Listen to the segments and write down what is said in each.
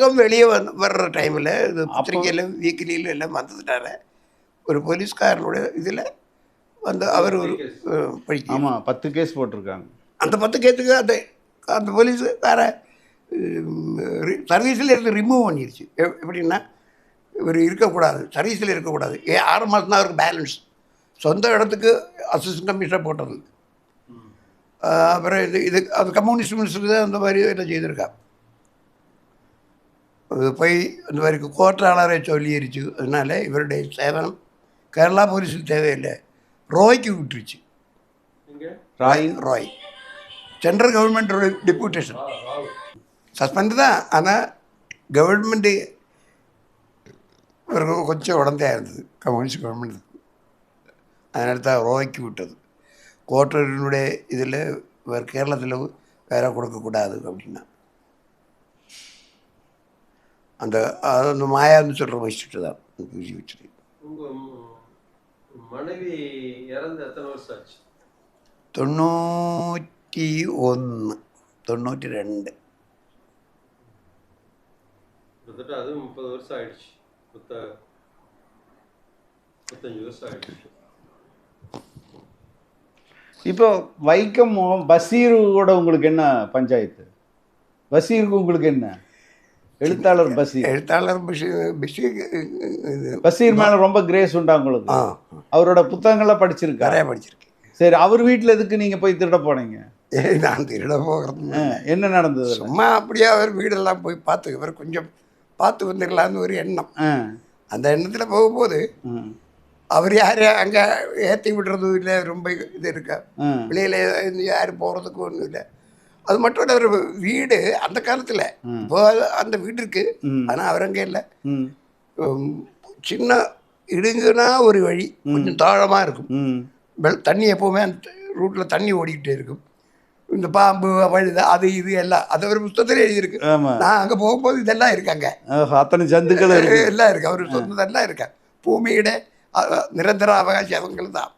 இந்த புஸ்தகம் வெளியே வந்து வர்ற டைமில் இது பத்திரிகையில் வீக்லியில் எல்லாம் வந்ததுனால ஒரு போலீஸ்காரனுடைய இதில் வந்து அவர் ஒரு படிக்க ஆமாம் பத்து கேஸ் போட்டிருக்காங்க. அந்த பத்து கேத்துக்கு அந்த அந்த போலீஸுக்கார சர்வீஸில் இருந்து ரிமூவ் பண்ணிருச்சு. எப்- எப்படின்னா இவர் இருக்கக்கூடாது சர்வீஸில் இருக்கக்கூடாது. ஏ ஆறு மாதம் தான் அவருக்கு பேலன்ஸ் சொந்த இடத்துக்கு அசிஸ்டன்ட் கமிஷனர் போட்டது. அப்புறம் இது இது அது கம்யூனிஸ்ட் மினிஸ்டர் தான் அந்த மாதிரி எல்லாம் செய்திருக்கா. அந்த மாதிரி கோட்டாளரை சொல்லிருச்சு. அதனால இவருடைய சேவனம் கேரளா போலீஸில் தேவையில்லை. ரோய்க்கு விட்டுருச்சு. ராய் ராய். சென்ட்ரல் கவர்மெண்ட்டோட டெபுட்டேஷன் சஸ்பெண்ட் தான். ஆனால் கவர்மெண்ட்டு இவருக்கு கொஞ்சம் உடந்தையாக இருந்தது. கம்யூனிஸ்ட் கவர்மெண்ட் அதனால தான் ரோய்க்கு விட்டது. கோட்டரினுடைய இதில் வேறு கேரளத்தில் வேற கொடுக்கக்கூடாது அப்படின்னா. அந்த அது அந்த மாயான்னு சொல்கிற வச்சுட்டு தான் பூஜை வச்சுட்டு மனைவி இறந்து எத்தனை வருஷம் ஆச்சு? தொண்ணூற்றி ஒன்று தொண்ணூற்றி ரெண்டு. கிட்டத்தட்ட அது முப்பது வருஷம் ஆயிடுச்சு. முப்பத்த முப்பத்தஞ்சு வருஷம் ஆயிடுச்சு. இப்போ வைக்கம் பசீரு கூட உங்களுக்கு என்ன பஞ்சாயத்து? பசீருக்கு உங்களுக்கு என்ன? எழுத்தாளர் பஷீர். எழுத்தாளர் பஷீர் பஷீர் பஷீர் மேல ரொம்ப கிரேஸ் உண்டா உங்களுக்கு அவரோட புத்தகங்கள்லாம் படிச்சிருக்காரு. நிறையா படிச்சிருக்கேன் சரி அவர் வீட்டில் எதுக்கு நீங்க போய் திருட போனீங்க? நான் திருட போகிறது என்ன நடந்தது? சும்மா அப்படியே அவர் வீடெல்லாம் போய் பார்த்து இவர் கொஞ்சம் பார்த்து வந்துடலான்னு ஒரு எண்ணம். அந்த எண்ணத்தில் போகும்போது அவர் யாரையும் அங்கே ஏற்றி விடுறதும் இல்லை ரொம்ப இது இருக்கா? வெளியில் யாரும் போகிறதுக்கு ஒன்றும் இல்லை. அது மட்டும் இல்லை ஒரு வீடு அந்த காலத்தில். இப்போ அந்த வீடு இருக்கு. ஆனால் அவர் அங்கே இல்லை. சின்ன இடுங்குனா ஒரு வழி. கொஞ்சம் தாழமாக இருக்கும். தண்ணி எப்போவுமே அந்த ரூட்டில் தண்ணி ஓடிக்கிட்டே இருக்கும். இந்த பாம்பு வழுது அது இது எல்லாம். அது ஒரு புத்தகத்தில் எழுதியிருக்கு. நான் அங்கே போகும்போது இதெல்லாம் இருக்காங்க அத்தனை ஜந்துக்கள் எல்லாம் இருக்கு. அவர் சொன்னதெல்லாம் இருக்கா. பூமியிட நிரந்தர அவகாசி அவங்க தான்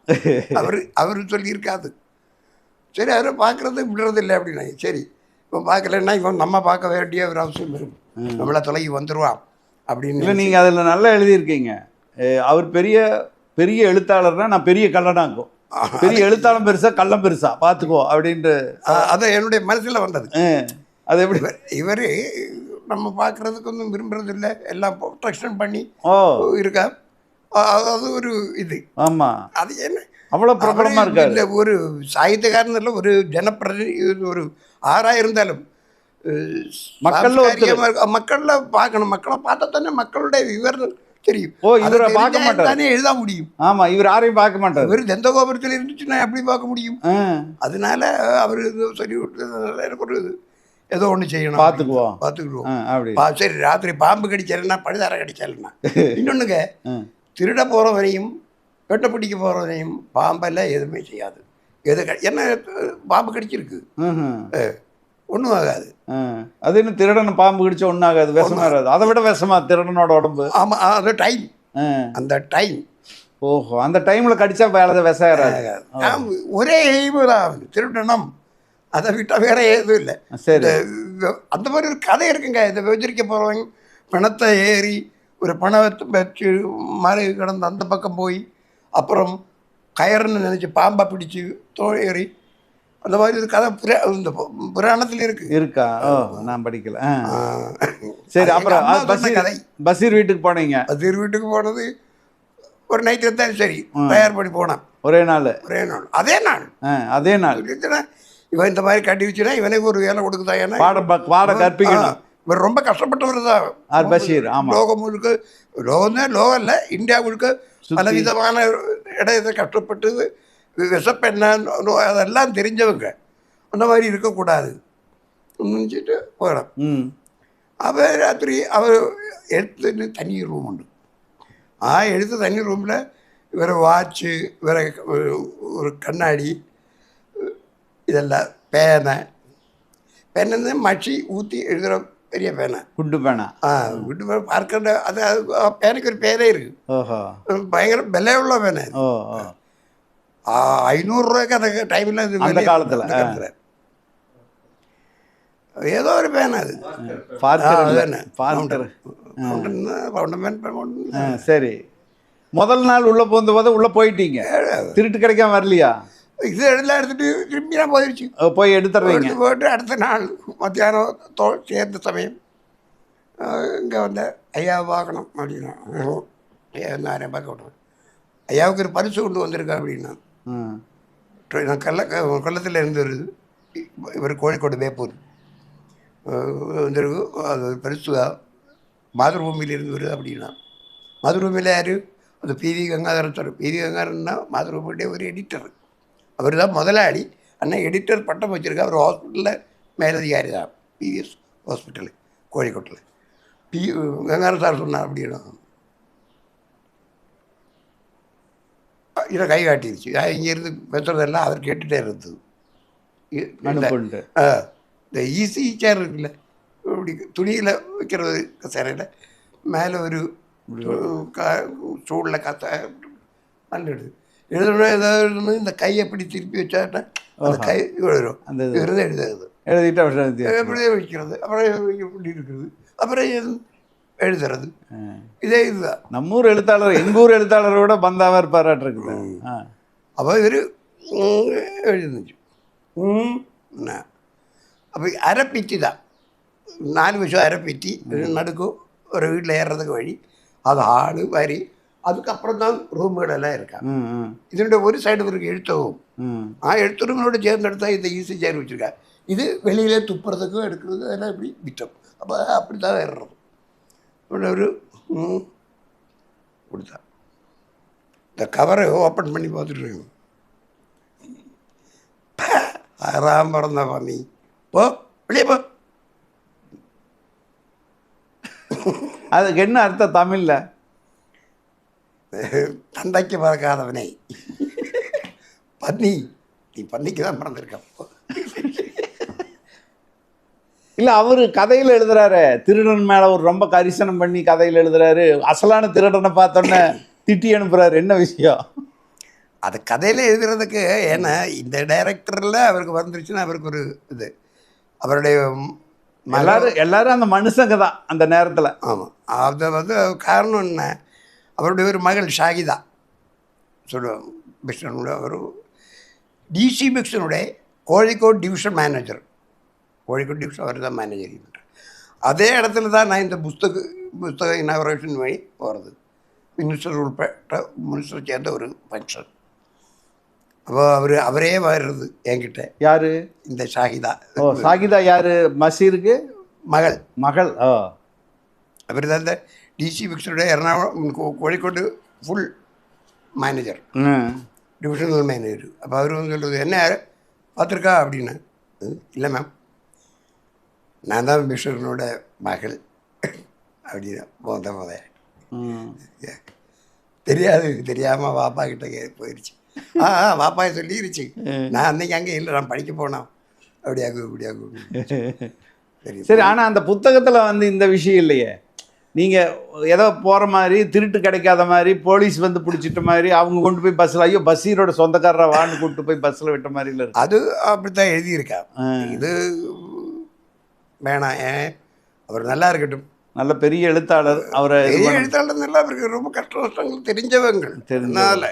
அவர் அவர் சொல்லியிருக்காது. சரி அவரை பார்க்குறது விடுறது இல்லை அப்படின்னா சரி இப்போ பார்க்கலன்னா இவன் நம்ம பார்க்க வேண்டிய ஒரு அவசியம் இருக்கும் நம்மளை தொலைகி வந்துடுவான் அப்படின்னு இல்லை நீங்க அதுல நல்லா எழுதியிருக்கீங்க. அவர் பெரிய பெரிய எழுத்தாளர்னா நான் பெரிய கல்லனாக்கும் பெரிய எழுத்தாளம் பெருசா கள்ளம் பெருசா பார்த்துக்கோ அப்படின்ட்டு அ- அது என்னுடைய மனசில் வந்தது. அது எப்படி? இவர் நம்ம பார்க்குறதுக்கு ஒன்றும் விரும்புறது இல்லை எல்லாம் ப்ரொடெக்ஷன் பண்ணி ஓ. இருக்கா? அது ஒரு இது. ஆமா. அது என்ன? அவ்வளவு பிரபலமா அவரே இருக்காரு. இந்த ஒரு சாகித்யக்காரன் இல்லை ஒரு ஜனப்பிரதி ஒரு ஆறா இருந்தாலும் அஹ், மக்கள்ல இருக்க- பார்க்கணும். மக்களை பார்த்தா தானே மக்களுடைய விவரம் தெரியும். ஓ, இவரை பார்க்க மாட்டாரு. தானே எழுத முடியும். ஆமா இவர் யாரையும் பார்க்க மாட்டாரு. இவர் எந்த கோபுரத்தில் இருந்துச்சுன்னா எப்படி பார்க்க முடியும்? அதனால அவர் சொல்லி விட்டதுனால எனக்கு ஒரு இது ஏதோ ஒன்று செய்யணும். பார்த்துக்குவோம். பார்த்துக்குவோம். சரி ராத்திரி பாம்பு கடிச்சாலுன்னா பழுதார கடிச்சாலுன்னா இன்னொன்றுங்க திருட போகிறவனையும் வெட்ட பிடிக்க போகிறவனையும் பாம்பெல்லாம் எதுவுமே செய்யாது. எது என்ன பாம்பு கடிச்சிருக்கு. ஒன்றும் ஆகாது. அது என்ன திருடனை பாம்பு கடிச்சா ஒன்றும் ஆகாது விஷமா இருக்காது அதை விட விஷமா திருடனோட உடம்பு. ஆமாம் அது டைம். அந்த டைம். ஓஹோ அந்த டைம்ல கடிச்சா வேலை விஷம் ஏறாது ஒரே எய்மு தான் திருடணும் அதை விட்டால் வேற எதுவும் இல்லை. சரி. அந்த மாதிரி ஒரு கதை இருக்குங்க. இந்த விபச்சரிக்க போகிறவங்க பணத்தை ஏறி ஒரு பணத்தை வச்சு மறை கிடந்து அந்த பக்கம் போய் அப்புறம் கயறுன்னு நினச்சி பாம்பை பிடிச்சி தோ ஏறி அந்த மாதிரி ஒரு கதை புரா இந்த புராணத்தில் இருக்கு. இருக்கா? நான் படிக்கல. சரி அப்புறம் பஷீர் கதை. பஷீர் வீட்டுக்கு போனீங்க? அது வீட்டுக்கு போனது ஒரு நைட்டு தான் சரி தயார் பண்ணி போனான். ஒரே நாள்? ஒரே நாள். அதே நாள். அதே நாள். இவன் இந்த மாதிரி கட்டி வச்சுனா இவனுக்கு ஒரு வேலை கொடுக்குதா ஏன்னா பாடம் ப- பாடம் கற்பிக்கணும். இவர் ரொம்ப கஷ்டப்பட்டவர் தான். ஆர் பஷீர் ஆமா. லோகம் முழுக்க லோகம் தான் லோகம் இல்லை இந்தியா முழுக்க பல விதமான இடத்தை கஷ்டப்பட்டு வி- விஷப்பெண்ண நோய் அதெல்லாம் தெரிஞ்சவங்க. அந்த மாதிரி இருக்கக்கூடாது. நினச்சிட்டு போயிடும். ம். அவள் ராத்திரி அவள் எடுத்துன்னு தனி ரூம் உண்டு. ஆ எடுத்து தனி ரூமில் இவரை வாட்சு இவரை ஒரு கண்ணாடி இதெல்லாம் பேனை. பேனு மச்சி ஊற்றி எழுதுகிற பெரிய பேனை. குண்டு பேனா. ஆ விட்டு போய் பார்க்கிற அது அது பேனுக்கு ஒரு பேரே இருக்குது ஓஹோ. பயங்கர விலை உள்ள பேனை ஓ ஓ. ஐநூறுரூவாய்க்கு அந்த டைமில் இது அந்த காலத்துல. ஏதோ ஒரு பேன் அது. பேன், சரி. முதல் நாள் உள்ள போந்த போது உள்ள போயிட்டீங்க. திருட்டு கிடைக்காம வரலையா? இது எல்லாம் எடுத்துட்டு திரும்பி நான் போயிடுச்சு போய் எடுத்துறீங்க எடுத்து போட்டு அடுத்த நாள் மத்தியானம் சேர்ந்த சமயம் இங்கே வந்த ஐயா பார்க்கணும் அப்படின்னா. நிறைய பேர் கொண்டு ஐயாவுக்கு ஒரு பரிசு கொண்டு வந்திருக்கா அப்படின்னா. நான் கல்ல கொல்லத்தில் இருந்து வருது இவர் கோழிக்கோடு வேப்பூர் வந்திருக்கு அது பரிசுதா மாதிரபூமியிலிருந்து வருது அப்படின்னா. மாதிரபூமியில் யார்? அந்த P V Gangadharan sir. P V கங்காதரன்னா மாதிரபூமியுடைய ஒரு எடிட்டர் அவர் தான் முதலாளி. அண்ணன் எடிட்டர் பட்டம் வச்சுருக்கா அவர் ஹாஸ்பிட்டலில் மேலதிகாரி தான் பிவிஎஸ் ஹாஸ்பிட்டலு கோழிக்கோட்டில் பி கங்காதரன் சார் சொன்னார் அப்படின்னா இதை கை காட்டிடுச்சு இங்கேருந்து பேசுறதெல்லாம் அவர் கேட்டுகிட்டே இருந்தது இந்த- ஈஸி சேர் இருக்குல்ல இப்படி துணியில் வைக்கிறது சேரையில் மேலே ஒரு சூடில் காத்த பண்ணிடுது எழுதணும் ஏதாவது இந்த கையை எப்படி திருப்பி வச்சாட்டா அந்த கை விழுறோம் அந்த. இருந்து எழுதுறது எழுதிட்டு அவர் எப்படியே வைக்கிறது அப்புறம் இருக்கிறது அப்புறம் எதுவும் எழுதுறது. இதே இதுதான். நம்ம ஊர் எழுத்தாளர் எங்கள் ஊர் எழுத்தாளரோட பந்தாவாக இருப்பாராட்டிருக்குது அப்போ இவர் எழுந்துச்சு அப்போ அரைப்பித்தி தான். நாலு வருஷம் அரைப்பித்தி நடுக்கும் ஒரு வீட்டில் ஏறுறதுக்கு வழி. அது ஆள் வரி அதுக்கப்புறம் தான் ரூம்களெல்லாம் இருக்கா. இதனுடைய ஒரு சைடு இருக்கு எழுத்தவும். ஆ எழுத்தரும் சேர்ந்து எடுத்தா இந்த ஈஸி சேர் வச்சுருக்கா. இது வெளியிலே துப்புறதுக்கும் எடுக்கிறது அதெல்லாம் இப்படி மிச்சம் அப்போ அப்படி தான் ஏறுறது இப்படி ஒரு ம், கொடுத்தா இந்த கவரை ஓப்பன் பண்ணி பார்த்துட்டு ஆறாம் பிறந்த பண்ணி போ வெளியே போ. அதுக்கு என்ன அர்த்தம் தமிழ்ல? தந்தைக்கு பிறக்காதவனை பன்னி நீ பன்னிக்கு தான் பிறந்திருக்க இல்ல அவரு கதையில எழுதுறாரு. திருடன் மேல ஒரு ரொம்ப கரிசனம் பண்ணி கதையில எழுதுறாரு. அசலான திருடனை பார்த்தோன்னே திட்டி அனுப்புறாரு. என்ன விஷயம்? அது கதையில் எழுதுறதுக்கு ஏன்னா இந்த டைரக்டரில் அவருக்கு வந்துருச்சுன்னா அவருக்கு ஒரு இது. அவருடைய எல்லாரும் எல்லாரும் அந்த மனுஷங்க தான் அந்த நேரத்துல. ஆமாம் அது வந்து காரணம் என்ன? அவருடைய ஒரு மகள் ஷாகிதா. சொல்லுவாங்க பிக்ஷனுடைய ஒரு DC பிக்ஷனுடைய Kozhikode division manager Kozhikode division அவர் தான் மேனேஜர் அதே இடத்துல தான் நான் இந்த புஸ்தக புஸ்தக இனாகரேஷன் வழி போகிறது மினிஸ்டர் உள்பட்ட மினிஸ்டர் சேர்ந்த ஒரு ஃபங்க்ஷன் அப்போ அவர் அவரே வர்றது என்கிட்ட யாரு இந்த ஷாகிதா ஓ சாகிதா யாரு மசீருக்கு மகள் மகள் ஓ അവർ തന്നെ ഡി സി ബുക്സിയുടെ എറണാകുളം കോ- കോഴിക്കോട് ഫുൾ മാനേജർ ம். டிவிஷனல் மேனேஜர் அப்போ அவர் வந்து சொல்கிறது என்ன பார்த்துருக்கா அப்படின்னு "ம், இல்லை மேம் நான் தான் பிஷனோட மகள். அப்படின்னு போத. போத. தெரியாது தெரியாமல் வாப்பா கிட்ட போயிடுச்சு ஆ ஆ வாப்பா சொல்லிருச்சு. நான் அன்னைக்கு அங்கே இல்லை நான் படிக்க போனோம். அப்படியாகும் இப்படியாகும் சரி சரி ஆனா அந்த புத்தகத்துல வந்து இந்த விஷயம் இல்லையே. நீங்க ஏதோ போற மாதிரி திருட்டு கிடைக்காத மாதிரி போலீஸ் வந்து பிடிச்சிட்ட மாதிரி அவங்க கொண்டு போய் பஸ்ல ஐயோ பஸ்ஸீரோட சொந்தக்காரரை வான்னு கூட்டு போய் பஸ்ல விட்ட மாதிரி இருக்கு. அது அப்படித்தான் எழுதியிருக்கா ஆ. இது வேணாம் ஏன்? அவர் நல்லா இருக்கட்டும். நல்ல பெரிய எழுத்தாளர் அவரை பெரிய எழுத்தாளர் நல்லா அவருக்கு ரொம்ப கஷ்ட நஷ்டங்கள் தெரிஞ்சவங்க. தெரிஞ்ச அதனால.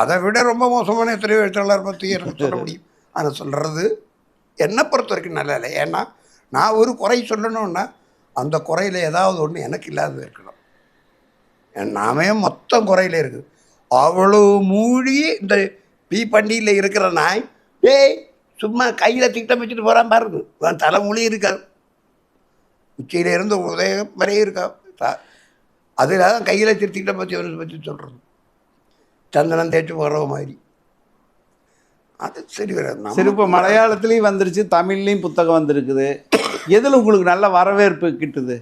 அதை விட ரொம்ப மோசமான எத்தனையோ எழுத்தாளர் பற்றி எனக்கு சொல்ல முடியும். ஆனால் சொல்கிறது என்னை பொறுத்த வரைக்கும் நல்லா இல்லை. ஏன்னா நான் ஒரு குறை சொல்லணும்னா அந்த குறையில் ஏதாவது ஒன்று எனக்கு இல்லாத இருக்கணும். நாமே மொத்தம் குறையில இருக்குது. அவ்வளோ மூடி இந்த பீ பண்டியில் இருக்கிற நாய் ஏய் சும்மா கையில் திட்டம் வச்சுட்டு போகிறான் பாருங்க. தலைமொழி இருக்காது உச்சியிலேருந்து உதயம் வரையும் இருக்கா? அதில் தான் கையில் திருத்திக்கிட்ட பற்றி அவரை பற்றி சொல்கிறது சந்தனம் தேய்ச்சி போகிற மாதிரி. அது சரி வராது. சரி இப்போ மலையாளத்துலேயும் வந்துருச்சு தமிழ்லேயும் புத்தகம் வந்திருக்குது. எதில் உங்களுக்கு நல்ல வரவேற்பு கிட்டுது?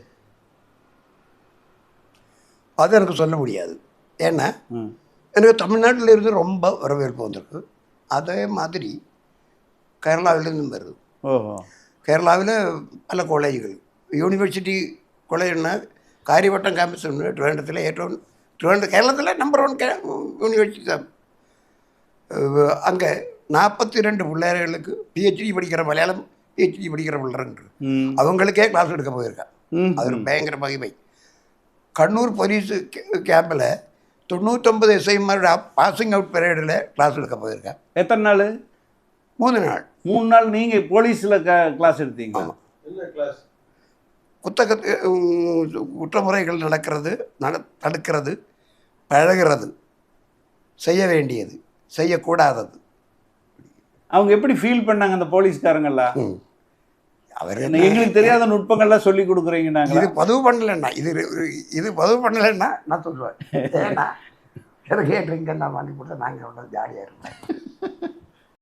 அது எனக்கு சொல்ல முடியாது. ஏன்னா எனக்கு தமிழ்நாட்டில் இருந்து ரொம்ப வரவேற்பு வந்திருக்கு. அதே மாதிரி கேரளாவிலேருந்து வருது. ஓஹோ. கேரளாவில் பல காலேஜுகள் യൂണിവേഴ്സിറ്റി കോളേജ് കാര്യവട്ടം ക്യാമ്പസ് ഉണ്ട് ട്രിവാൻഡ്രത്തിലെ ഏറ്റവും ട്രിവാൻഡ്രം കേരളത്തിലെ നമ്പർ വൺ யூனிவர்சிட்டி தான் அங்கே நாற்பத்தி ரெண்டு பிள்ளைகளுக்கு பிஹெச்டி படிக்கிற மலையாளம் ஹெச்டி படிக்கிற பிள்ளைன்னு ம். அவங்களுக்கே கிளாஸ் எடுக்க போயிருக்கேன் ம். அது ஒரு பயங்கர மகிமை கண்ணூர் போலீஸ் கேம்பில் தொண்ணூத்தொம்பது எஸ்ஐமாரோட பாசிங் அவுட் பீரியடில் கிளாஸ் எடுக்க போயிருக்கேன் எத்தனை நாள் மூணு நாள் மூணு நாள் நீங்கள் போலீஸில் க கிளாஸ் எடுத்தீங்க ஆமாம் உம், குற்றமுறைகள் நடக்கிறது நட தடுக்கிறது பழகிறது செய்ய வேண்டியது செய்யக்கூடாதது. அவங்க எப்படி ஃபீல் பண்ணாங்க அந்த போலீஸ்காரங்கெல்லாம் ம். அவர் என்ன, எங்களுக்கு தெரியாத நுட்பங்கள்லாம் சொல்லி கொடுக்குறீங்க நாங்கள் இது பதிவு பண்ணலன்னா இது இது பதிவு பண்ணலைன்னா நான் சொல்லுவேன். ஏன்னா எனக்கு ட்ரிங்க் நான் வாங்கி போட்டு நாங்கள் ஜாலியாக இருப்பேன்.